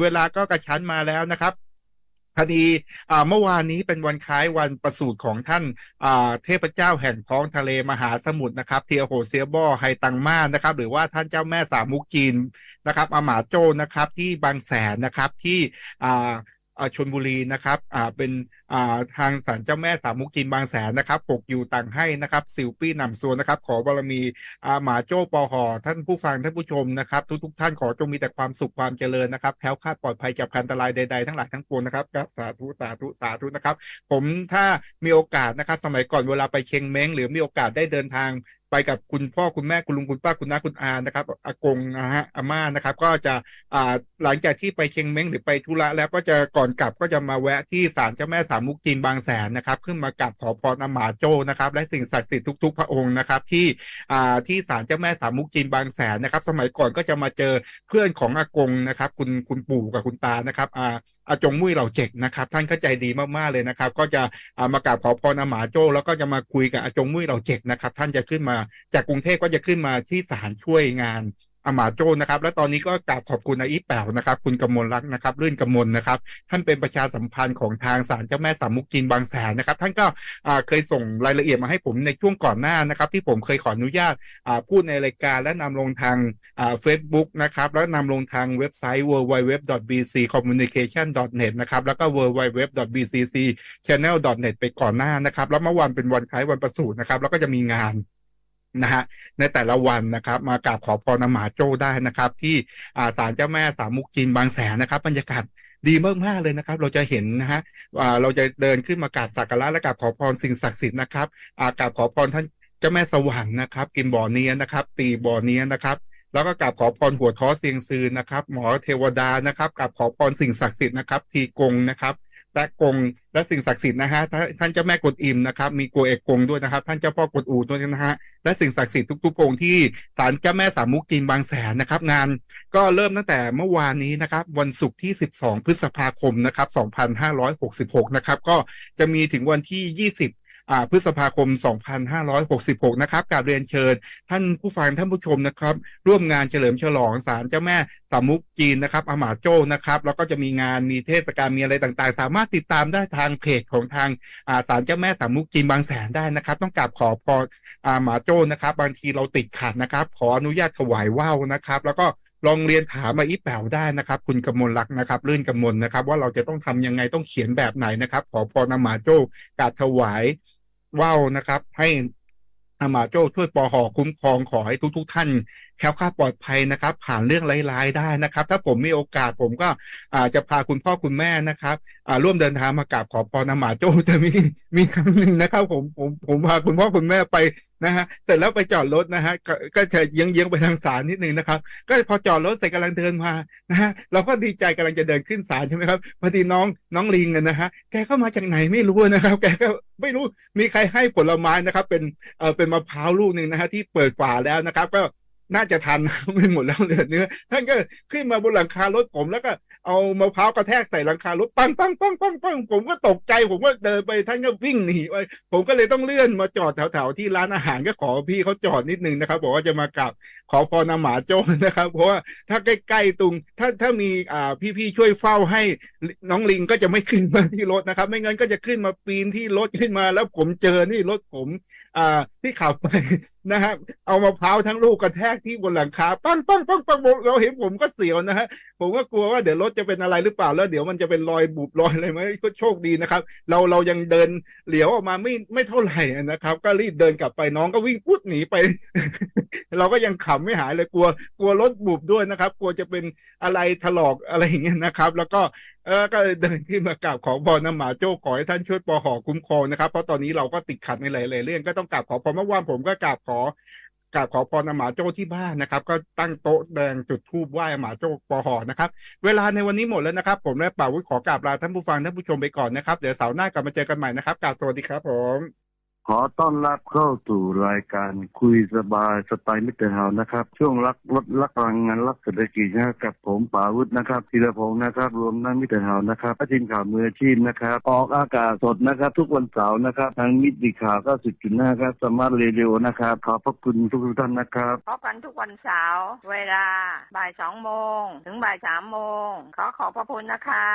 เวลาก็กระชั้นมาแล้วนะครับพอดีเมื่อวานนี้เป็นวันคล้ายวันประสูติของท่านาเทพเจ้าแห่งท้องทะเลมหาสมุทรนะครับเทียโฮเซียบอไฮตังมานะครับหรือว่าท่านเจ้าแม่สามุกจีนนะครับอาหมาโจนะครับที่บางแสนนะครับที่ ชนบุรีนะครับอ่าเป็นอ่าทางศาลเจ้าแม่สามมุกจีนบางแสนนะครับปกอยู่ต่างให้นะครับสิวปี้นำซวนนะครับ ขอบารมีอาหมาโจ้ปอหอท่านผู้ฟังท่านผู้ชมนะครับ ทุกๆท่านขอจงมีแต่ความสุขความเจริญนะครับแคล้วคลาดปลอดภัยจากอันตรายใดๆทั้งหลายทั้งปวงนะครับครับสาธุสาธุสาธุนะครับ ผมถ้ามีโอกาสนะครับ สมัยก่อนเวลาไปเชียงเม้งหรือมีโอกาสได้เดินทาง ไปกับคุณพ่อคุณแม่คุณลุงคุณป้าคุณน้าคุณอานะครับอากงนะฮะอาม่านะครับ ก็จะอ่าหลังจากที่ไปเชียงเม้งหรือไปธุระแล้วก็จะก่อนกลับก็จะมาแวะที่ศาลเจ้าแม่สามมุกจีนบางแสนนะครับ ขึ้นมากราบขอพรอาหมาโจ้นะครับ และสิ่งศักดิ์สิทธิ์ทุก ๆ พระองค์นะครับ ที่อ่าที่ศาลเจ้าแม่สามมุกจีนบางแสนนะครับ สมัยก่อนก็จะมาเจอเพื่อนของอากงนะครับ คุณคุณปู่กับคุณตานะครับอ่าอาจงมุ้ยเหล่าเจกนะครับ ท่านเข้าใจดีมากๆเลยนะครับ ก็จะามากราบขอพรอาหมาโจ้แล้วก็จะมาคุยกับอาจงมุ้ยเหล่าเจกนะครับ ท่านจะขึ้นมาจากกรุงเทพก็จะขึ้นมาที่ศาลช่วยงาน อามาโจนะครับ และตอนนี้ก็กราบขอบคุณอาอีแป๋วนะครับ คุณกมลรักนะครับ ลื่นกมลนะครับ ท่านเป็นประชาสัมพันธ์ของทางศาลเจ้าแม่สามมุกจีนบางแสนนะครับ ท่านก็เคยส่งรายละเอียดมาให้ผมในช่วงก่อนหน้านะครับ ที่ผมเคยขออนุญาตพูดในรายการและนำลงทางอ่า Facebook นะครับ แล้วนำลงทางเว็บไซต์ www.bccommunication.net นะครับแล้วก็ www.bccchannel.net ไปก่อนหน้านะครับ แล้วเมื่อวันเป็นวันคล้ายวันประสูตินะครับแล้วก็จะมีงาน นะฮะในแต่ละวันนะครับ มากราบขอพรอาหมาโจ้ได้นะครับ ที่าศาลเจ้าแม่สามมุกจีนบางแสนนะครับบรรยากาศดีมากๆเลยนะครับ เราจะเห็นนะฮะอ่าเราจะเดินขึ้นมากราบสักการะและกราบขอพรสิ่งศักดิ์สิทธิ์นะครับากราบขอพรท่านเจ้าแม่สวรรค์นะครับ กินบ่อเนียนะครับ ตีบ่อเนียนนะครับแล้วก็กราบขอพรหัวท้อเสียงซืนนะครับ หมอเทวดานะครับกราบขอพรสิ่งศักดิ์สิทธิ์นะครับ ทีกงนะครับ แปะกงและสิ่งศักดิ์สิทธิ์นะฮะท่านเจ้าแม่กดอิมนะครับมีกัวเอกกงด้วยนะครับ ท่านเจ้าพ่อกดอูด้วยนะฮะและสิ่งศักดิ์สิทธิ์ทุกๆองค์ที่ศาลเจ้าแม่สามมุกจีนบางแสนนะครับ งานก็เริ่มตั้งแต่เมื่อวานนี้นะครับ วันศุกร์ที่ 12 พฤษภาคมนะครับ 2566 นะครับ ก็จะมีถึงวันที่ 20 พฤษภาคม 2566 นะครับกราบเรียนเชิญ ท่านผู้ฟังท่านผู้ชมนะครับ ร่วมงานเฉลิมฉลองศาลเจ้าแม่สามุกจีนนะครับอาหมาโจ้นะครับ แล้วก็จะมีงานมีเทศกาลมีอะไรต่างๆ สามารถติดตามได้ทางเพจของทางอ่าศาลเจ้าแม่สามุกจีนบางแสนได้นะครับ ต้องกราบขอพรอาหมาโจ้นะครับ บางทีเราติดขัดนะครับ ขออนุญาตถวายว่าวนะครับ แล้วก็ ลองเรียนถามมาอีแป๋วได้นะครับ คุณกมลรักษ์นะครับ ลื่นกมลนะครับ ว่าเราจะต้องทำยังไงต้องเขียนแบบไหนนะครับ ขอพรอามาโจ้กาบถวายว่าวนะครับ ให้อามาโจ้ช่วยปอหอคุ้มครองขอให้ทุก ๆ ท่าน แคล้วคลาดปลอดภัยนะครับ ผ่านเรื่องร้ายๆได้นะครับ ถ้าผมมีโอกาสผมก็อาจจะพาคุณพ่อคุณแม่นะครับร่วมเดินทางมากราบขอพรอามาโจ้แต่มีมีครั้งหนึ่งนะครับ ผมผมผมพาคุณพ่อคุณแม่ไปนะฮะเสร็จแล้วไปจอดรถนะฮะก็ก็จะเยื้องๆไปทางศาลนิดนึงนะครับ ก็พอจอดรถเสร็จกำลังเดินมานะฮะเราก็ดีใจกำลังจะเดินขึ้นศาลใช่ไหมครับพอดีน้องน้องลิงนะฮะแกก็มาจากไหนไม่รู้นะครับ แกก็ไม่รู้มีใครให้ผลไม้นะครับ เป็นเออเป็นมะพร้าวลูกหนึ่งนะฮะที่เปิดฝาแล้วนะครับ ก็ น่าจะทันไม่หมดแล้วเหลือเนื้อท่านก็ขึ้นมาบนหลังคารถผมแล้วก็เอามะพร้าวกระแทกใส่หลังคารถปังปังปังปังปังผมก็ตกใจผมก็เดินไปท่านก็วิ่งหนีไปผมก็เลยต้องเลื่อนมาจอดแถวๆที่ร้านอาหารก็ขอพี่เขาจอดนิดนึงนะครับบอกว่าจะมากราบขอพรอาหมาโจ้นะครับ เพราะว่าถ้าใกล้ๆตรงถ้าถ้ามีอ่าพี่ๆช่วยเฝ้าให้น้องลิงก็จะไม่ขึ้นมาที่รถนะครับ ไม่งั้นก็จะขึ้นมาปีนที่รถขึ้นมาแล้วผมเจอนี่รถผมอ่าที่ขับไปนะฮะเอามะพร้าวทั้งลูกกระแทกที่บนหลังคาปั้งปั้งปั้งปั้งเราเห็นผมก็เสียวนะฮะผมก็กลัวว่าเดี๋ยวรถจะเป็นอะไรหรือเปล่าแล้วเดี๋ยวมันจะเป็นรอยบุบรอยอะไรไหมก็โชคดีนะครับ เราเรายังเดินเหลียวออกมาไม่ไม่เท่าไหร่นะครับ ก็รีบเดินกลับไปน้องก็วิ่งพุดหนีไป เราก็ยังขำไม่หายเลยกลัว กลัวรถบุบด้วยนะครับ กลัวจะเป็นอะไรถลอกอะไรอย่างเงี้ยนะครับ แล้วก็เออก็เลยเดินขึ้นมากราบขอพรน้ำหมาโจ้ขอให้ท่านช่วยปอหอคุ้มครองนะครับ เพราะตอนนี้เราก็ติดขัดในหลายๆเรื่องก็ต้องกราบขอพรเมื่อวานผมก็กราบขอกราบขอพรน้ำหมาโจ้ที่บ้านนะครับ ก็ตั้งโต๊ะแดงจุดธูปไหว้หมาโจ้ปอหอนะครับ เวลาในวันนี้หมดแล้วนะครับ ผมและป่าวุฒิขอกราบลาท่านผู้ฟังท่านผู้ชมไปก่อนนะครับ เดี๋ยวเสาร์หน้ากลับมาเจอกันใหม่นะครับกราบสวัสดีครับผม ขอต้อนรับเข้าสู่รายการคุยสบายสไตล์มิตรเฮานะครับ ช่วงรักลดรักพลังงานรักเศรษฐกิจนะครับกับผมปาวุฒินะครับธีรพงศ์นะครับ รวมทั้งมิตรเฮานะครับทีมข่าวมืออาชีพนะครับ ออกอากาศสดนะครับ ทุกวันเสาร์นะครับ ทางมิตรข่าว90.5ครับสมาร์ทเรดิโอนะครับขอบพระคุณทุกท่านนะครับพบกันทุกวันเสาร์เวลาบ่ายสองโมงถึงบ่ายสามโมงขอขอบพระคุณนะคะ